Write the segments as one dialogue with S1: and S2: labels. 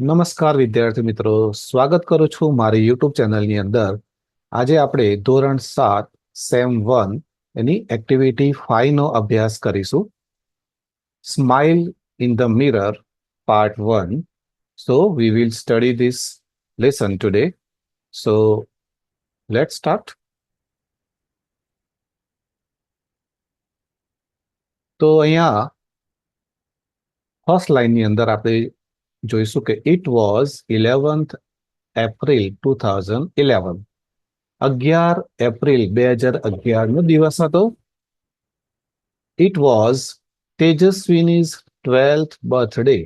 S1: નમસ્કાર વિદ્યાર્થી મિત્રો. સ્વાગત કરું છું મારી યુટ્યુબ ચેનલની અંદર. આજે આપણે ધોરણ સાત સેમ વન એની એક્ટિવિટી ફાઈવનો અભ્યાસ કરીશું. Smile in the mirror part one so we will study this lesson today so let start તો અહીંયા ફર્સ્ટ લાઈનની અંદર આપણે જોઈશું કે it was eleventh April two thousand eleven અગિયાર એપ્રિલ બે હજાર અગિયારનો દિવસ હતો. It was Tejaswini's twelfth birthday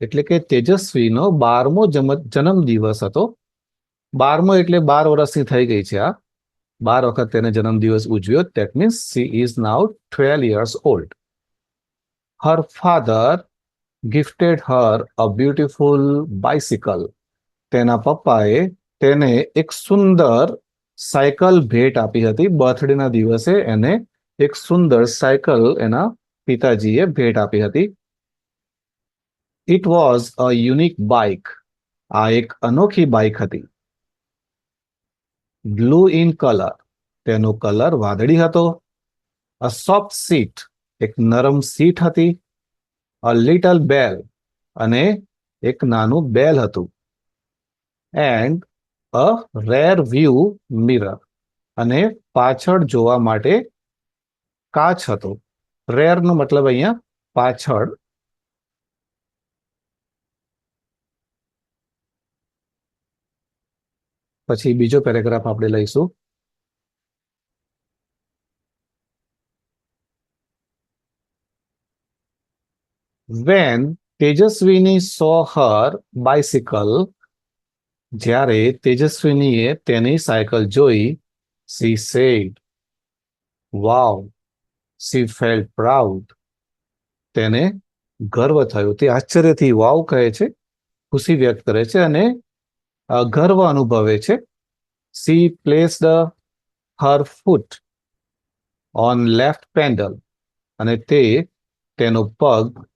S1: એટલે કે તેજસ્વીનો બારમો જન્મ દિવસ હતો. બારમો એટલે બાર વર્ષની થઈ ગઈ છે આ. બાર વખત તેને જન્મદિવસ ઉજવ્યો. That means she is now twelve years old her father gifted her a beautiful bicycle તેના પપ્પાએ તેને એક સુંદર સાયકલ ભેટ આપી હતી. બર્થડેના દિવસે એને એક સુંદર સાયકલ એના પિતાજીએ ભેટ આપી હતી. It was a unique bike આ એક અનોખી બાઇક હતી. બ્લુ ઇન કલર તેનો કલર વાદળી હતો. અ સોફ્ટ સીટ એક નરમ સીટ હતી. અ લિટલ બેલ અને એક નાનું બેલ હતું. And a rear view mirror અને પાછળ જોવા માટે કાચ હતો. રેર નો મતલબ અહીંયા પાછળ. પછી બીજો પેરેગ્રાફ આપણે લઈશું. When Tejaswini so her bicycle જ્યારે તેજસ્વીનીએ તેની સાયકલ જોઈ she said wow she felt proud તેને ગર્વ થયો. તે આશ્ચર્યથી વાવ કહે છે, ખુશી વ્યક્ત કરે છે અને ગર્વ અનુભવે છે. She placed her foot on left pedal અને તે તેનો પગ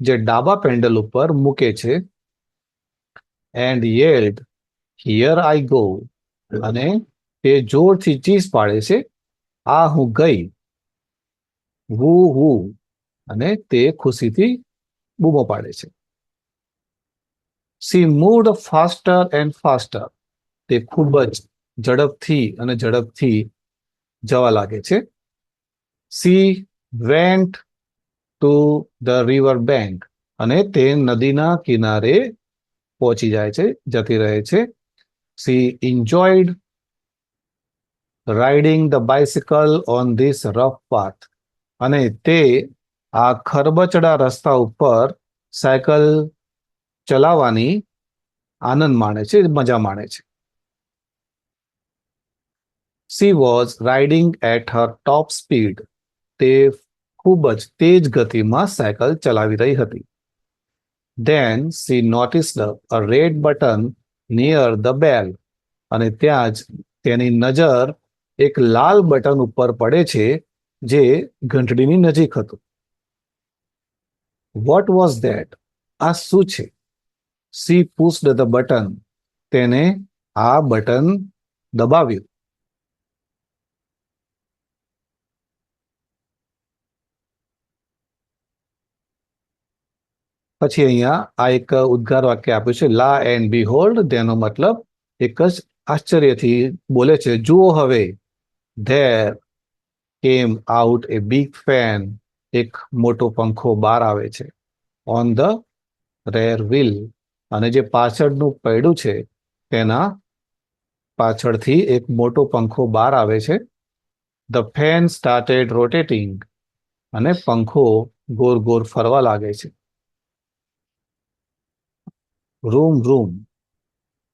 S1: જે ડાબા પેન્ડલ ઉપર મૂકે છે. And yelled here I go અને તે જોરથી ચીસ પાડે છે. આ હું ગઈ. વુ હુ. અને તે ખુશીથી બૂમો પાડે છે. She moved faster and faster તે ખૂબ જ ઝડપથી અને ઝડપથી જવા લાગે છે. She went to the river bank અને તે નદીના કિનારે પહોંચી જાય છે, જતી રહે છે. She enjoyed riding the bicycle on this rough path અને તે આ ખરબચડા રસ્તા ઉપર સાયકલ ચલાવવાની આનંદ માણે છે, મજા માણે છે. She was riding at her top speed તે ખૂબ જ તેજ ગતિમાં સાયકલ ચલાવી રહી હતી. Then she noticed a red button near the bell અને ત્યાં જ તેની નજર એક લાલ બટન ઉપર પડે છે, જે ઘંટડીની નજીક હતું. વોટ વોઝ ધેટ આ શું છે? સી પુસ્ડ ધ બટન તેને આ બટન દબાવ્યું. પછી અહીંયા આ એક ઉદ્ગાર વાક્ય આપ્યું છે, લા એન્ડ બી હોલ્ડ તેનો મતલબ એક જ આશ્ચર્યથી બોલે છે, જુઓ હવે, there came out A big fan એક મોટો પંખો બહાર આવે છે, ઓન ધ રેર વ્હીલ અને જે પાછળનું પૈડું છે, તેના પાછળથી એક મોટો પંખો બહાર આવે છે, ધ ફેન સ્ટાર્ટેડ રોટેટિંગ અને પંખો ગોર ગોર ફરવા લાગે છે. Room room.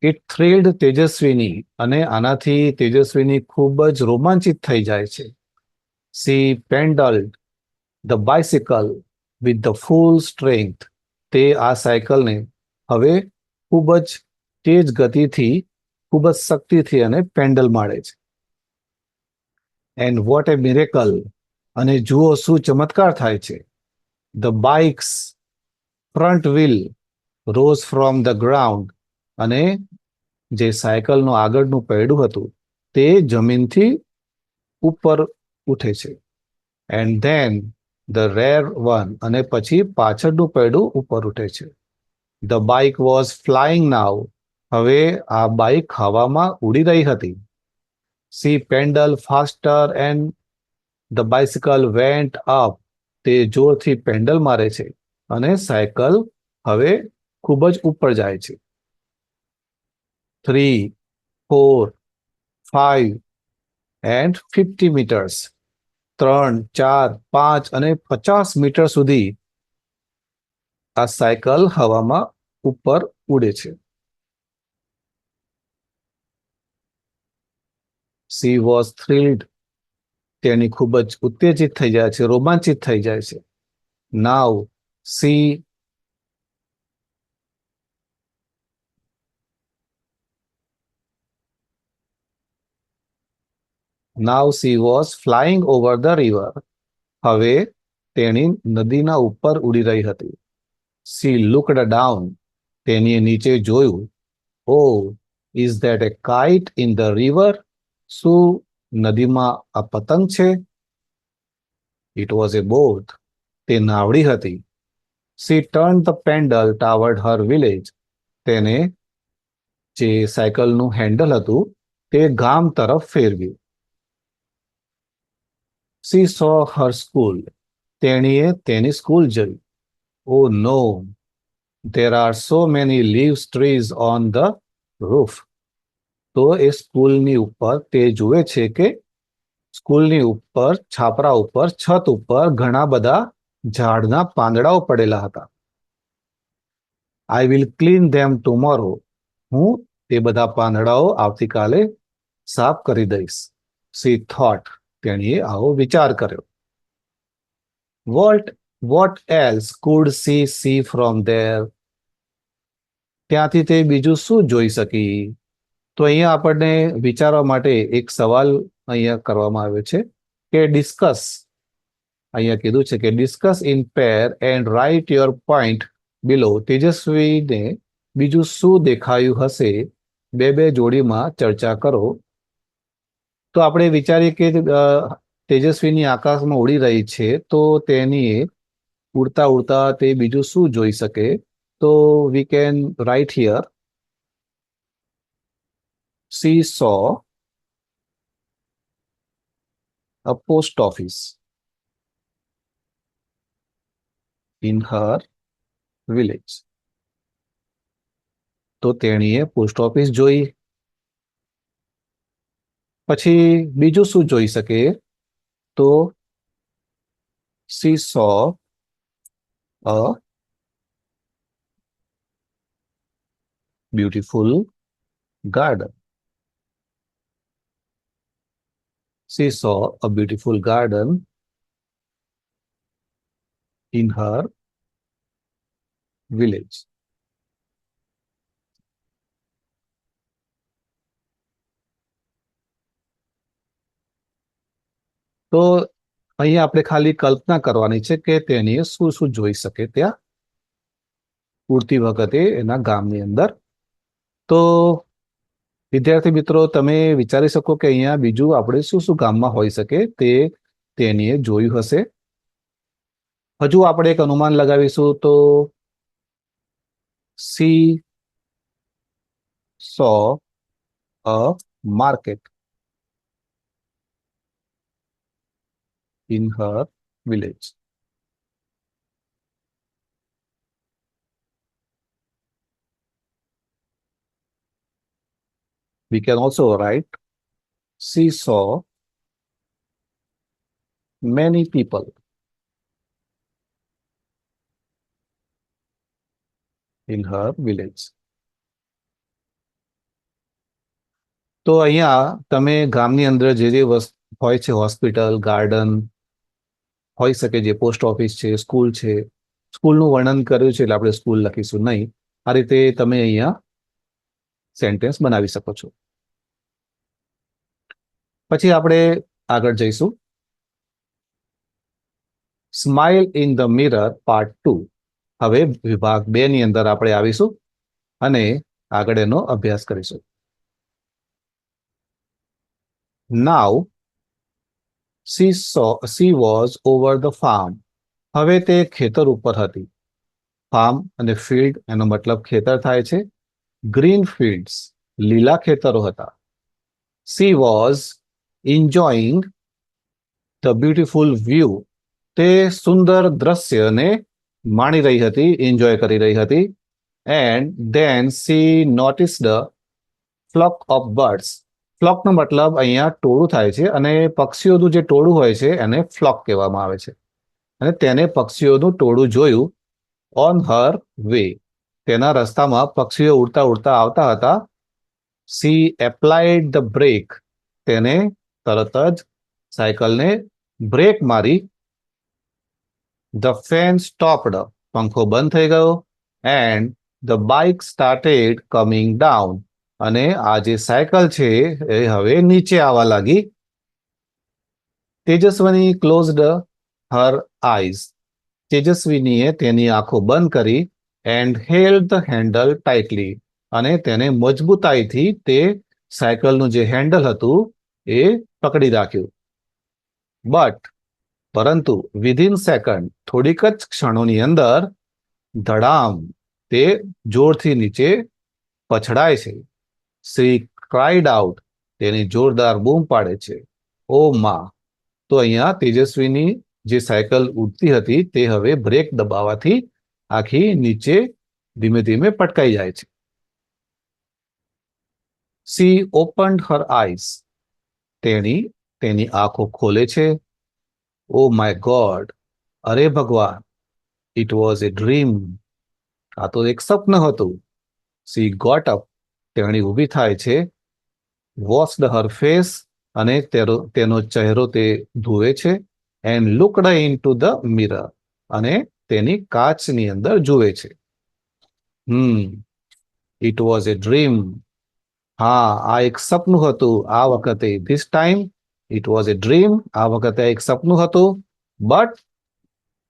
S1: It thrilled Tejaswini અને આનાથી તેજસ્વીની ખૂબ જ રોમાંચિત થઈ જાય છે. She pedalled the bicycle with the full strength. તે આ સાયકલને હવે ખૂબ જ તેજ ગતિથી, ખૂબ જ શક્તિથી અને પેન્ડલ મારે છે. And what a miracle. અને જુઓ શું ચમત્કાર થાય છે. The bike's front wheel rose from the ground અને જે સાયકલનું આગળનું પૈડું હતું, તે જમીનથી ઉપર ઉઠે છે. And then the rear one અને પછી પાછળનું પૈડું ઉપર ઉઠે છે. The bike was flying now હવે આ બાઇક હવામાં ઉડી રહી હતી. She pedal faster and the bicycle went up તે જોરથી પેન્ડલ મારે છે. અને સાયકલ હવે ખૂબ જ ઉપર જાય છે. Three four five and fifty metres ત્રણ, ચાર, પાંચ અને પચાસ મીટર સુધી આ સાયકલ હવામાં ઉપર ઉડે છે. સી વોઝ થ્રિલ્ડ તેની ખૂબ જ ઉત્તેજિત થઈ જાય છે, રોમાંચિત થઈ જાય છે. Now she now she was flying over the river હવે તેણી નદીના ઉપર ઉડી રહી હતી. સી લુકડ ડાઉન તેણીએ નીચે જોયું. ઓ is that a kite in the river શું નદીમાં આ પતંગ છે? ઇટ વોઝ એ બોટ તે નાવડી હતી. She turn the pedal toward her village તેને જે સાયકલનું હેન્ડલ હતું, તે ગામ તરફ ફેરવ્યું. સી સો હર સ્કૂલ તેણીએ તેની સ્કૂલ જોઈ. ઓ no there are so many leaves trees on the roof તો એ સ્કૂલની ઉપર તે જુએ છે કે સ્કૂલની ઉપર, છાપરા ઉપર, છત ઉપર ઘણા બધા ઝાડના પાંદડાઓ પડેલા હતા. I will clean them tomorrow હું તે બધા પાંદડાઓ આવતીકાલે સાફ કરી દઈશ. સી થોટ તેણીએ આવો વિચાર કર્યો. What what else could she see from there ત્યાંથી તે બીજું શું જોઈ શકી? તો અહીંયા આપણને વિચારવા માટે એક સવાલ અહીંયા કરવામાં આવ્યો છે કે ડિસ્કસ અહીંયા કીધું છે કે discuss in pair and write your point below તેજસ્વીને બીજું શું દેખાયું હશે? બે બે જોડીમાં ચર્ચા કરો. તો આપણે વિચારીએ કે તેજસ્વીની આકાશમાં ઉડી રહી છે, તો તેની ઉડતા ઉડતા તે બીજું શું જોઈ શકે? તો we can write here she saw a post office in her village તો તેણીએ પોસ્ટ ઓફિસ જોઈ. પછી બીજું શું જોઈ શકે તો she saw a beautiful garden she saw a beautiful garden in her village. તો અહીંયા આપણે ખાલી કલ્પના કરવાની છે કે તેની શું શું જોઈ શકે ત્યાં. ઉડતી વખતે એના ગામની અંદર. તો વિદ્યાર્થી મિત્રો, તમે વિચારી શકો કે અહીંયા બીજું આપણે શું શું ગામમાં હોઈ શકે તે તેનીએ જોયું હશે. હજુ આપણે એક અનુમાન લગાવીશું તો she saw a market. in her village. We can also write she saw many people in her village. તો અહીંયા તમે ગામની અંદર જે જે વસ્તુ હોય છે હોસ્પિટલ ગાર્ડન હોઈ શકે જે પોસ્ટ ઓફિસ છે, સ્કૂલ છે, સ્કૂલનું વર્ણન કર્યું છે એટલે આપણે સ્કૂલ લખીશું નહીં. આ રીતે તમે અહીંયા સેન્ટેન્સ બનાવી શકો છો. પછી આપણે આગળ જઈશું. Smile in the mirror part two હવે વિભાગ બે ની અંદર આપણે આવીશું અને આગળ એનો અભ્યાસ કરીશું. Now she saw she was over the farm હવે તે ખેતર ઉપર હતી. ફાર્મ અને ફિલ્ડ એનો મતલબ ખેતર થાય છે. ગ્રીન ફિલ્ડ્સ લીલા ખેતરો હતા. She was enjoying the beautiful view તે સુંદર દ્રશ્યને માણી રહી હતી એન્જોય કરી રહી હતી. And then she notice the flock of birds ફ્લોકનો મતલબ અહીંયા ટોળું થાય છે અને પક્ષીઓનું જે ટોળું હોય છે એને ફ્લોક કહેવામાં આવે છે. અને તેને પક્ષીઓનું ટોળું જોયું ઓન હર વે તેના રસ્તામાં પક્ષીઓ ઉડતા ઉડતા આવતા હતા. સી એપ્લાઇડ ધ બ્રેક તેને તરત જ સાયકલને બ્રેક મારી. ધ ફેન સ્ટોપડ પંખો બંધ થઈ ગયો. And the bike started coming down અને આ જે સાયકલ છે, એ હવે નીચે આવવા લાગી. તેજસ્વની ક્લોઝડ હર આઈઝ તેજસ્વીનીએ તેની આંખો બંધ કરી and held the handle tightly અને તેને મજબૂતાઈથી તે સાયકલનું જે હેન્ડલ હતું, એ પકડી રાખ્યું. બટ પરંતુ વિધિન સેકન્ડ થોડીક જ ક્ષણોની અંદર, ધડામ, તે જોરથી નીચે પછડાય છે. શ્રી ક્રાઇડ આઉટ તેની જોરદાર બૂમ પાડે છે. ઓ માં, તો અહીંયા તેજસ્વીની જે સાયકલ ઉડતી હતી તે હવે બ્રેક દબાવવાથી આખી નીચે ધીમે ધીમે પટકાઈ જાય છે. સી ઓપન હર આઈસ તેણી તેની આંખો ખોલે છે. ઓ માય ગોડ, અરે ભગવાન, ઇટ વોઝ એ ડ્રીમ. આ તો એક સ્વપ્ન હતું. સી ગોટ અપ તેણી ઊભી થાય છે. વોશડ હર ફેસ અને તેનો ચહેરો તે ધોવે છે and looked into the mirror અને તેની કાચની અંદર જુએ છે. Hmm it was a dream હા, આ એક સપનું હતું આ વખતે. This time it was a dream આ વખતે એક સપનું હતું. But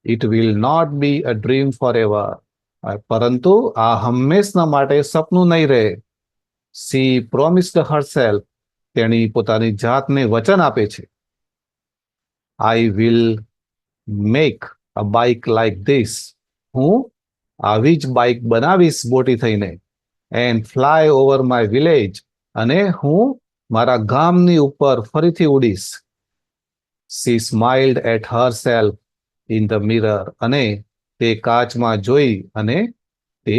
S1: it will not be a dream forever પરંતુ આ હંમેશના માટે સપનું નહીં રહે. સી પ્રોમિસ્ડ હરસેલ્ફ તેણી પોતાની જાતને વચન આપે છે. I will make a bike like this હું આવી જ બાઇક બનાવીશ મોટી થઈને and fly over my village અને હું મારા ગામની ઉપર ફરીથી ઉડીશ. She smiled at herself in the mirror અને તે કાચમાં જોઈ અને તે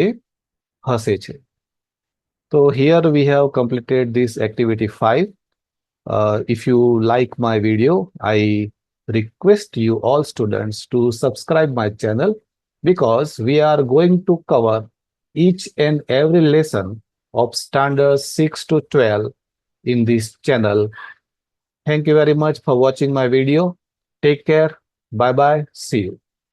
S1: હસે છે. So here we have completed this activity 5. Uh, if you like my video, I request you all students to subscribe my channel because we are going to cover each and every lesson of standards 6 to 12 in this channel. Thank you very much for watching my video. Take care. Bye bye. See you.